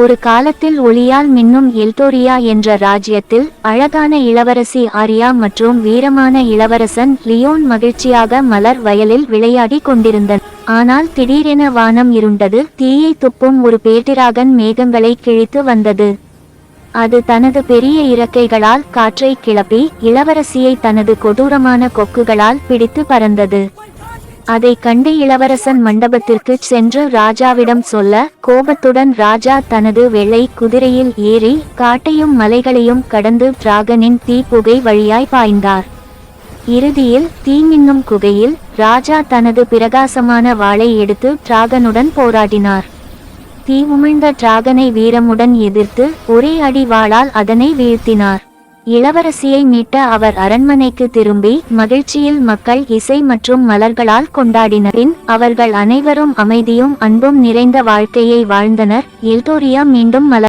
ஒரு காலத்தில் ஒளியால் மின்னும் எல்டோரியா என்ற ராஜ்யத்தில் அழகான இளவரசி ஆரியா மற்றும் வீரமான இளவரசன் லியோன் மகிழ்ச்சியாக மலர் வயலில் விளையாடிக் கொண்டிருந்தன். ஆனால் திடீரென வானம் இருண்டது தீயை துப்பும் ஒரு பேட்டிராகன் மேகங்களை கிழித்து வந்தது. அது தனது பெரிய இறக்கைகளால் காற்றை கிளப்பி இளவரசியை தனது கொடூரமான கொக்குகளால் பிடித்து பறந்தது. அதை கண்டு இளவரசன் மண்டபத்திற்கு சென்று ராஜாவிடம் சொல்ல கோபத்துடன் ராஜா தனது வெள்ளை குதிரையில் ஏறி காட்டையும் மலைகளையும் கடந்து டிராகனின் தீப்புகை வழியாய் பாய்ந்தார். இறுதியில் தீமின்னும் குகையில் ராஜா தனது பிரகாசமான வாளை எடுத்து டிராகனுடன் போராடினார். தீ உமிழ்ந்த டிராகனை வீரமுடன் எதிர்த்து ஒரே அடி வாளால் அதனை வீழ்த்தினார். இளவரசியை மீட்ட அவர் அரண்மனைக்கு திரும்பி மகிழ்ச்சியில் மக்கள் இசை மற்றும் மலர்களால் கொண்டாடினர். பின் அவர்கள் அனைவரும் அமைதியும் அன்பும் நிறைந்த வாழ்க்கையை வாழ்ந்தனர். எல்டோரியா மீண்டும் மலர்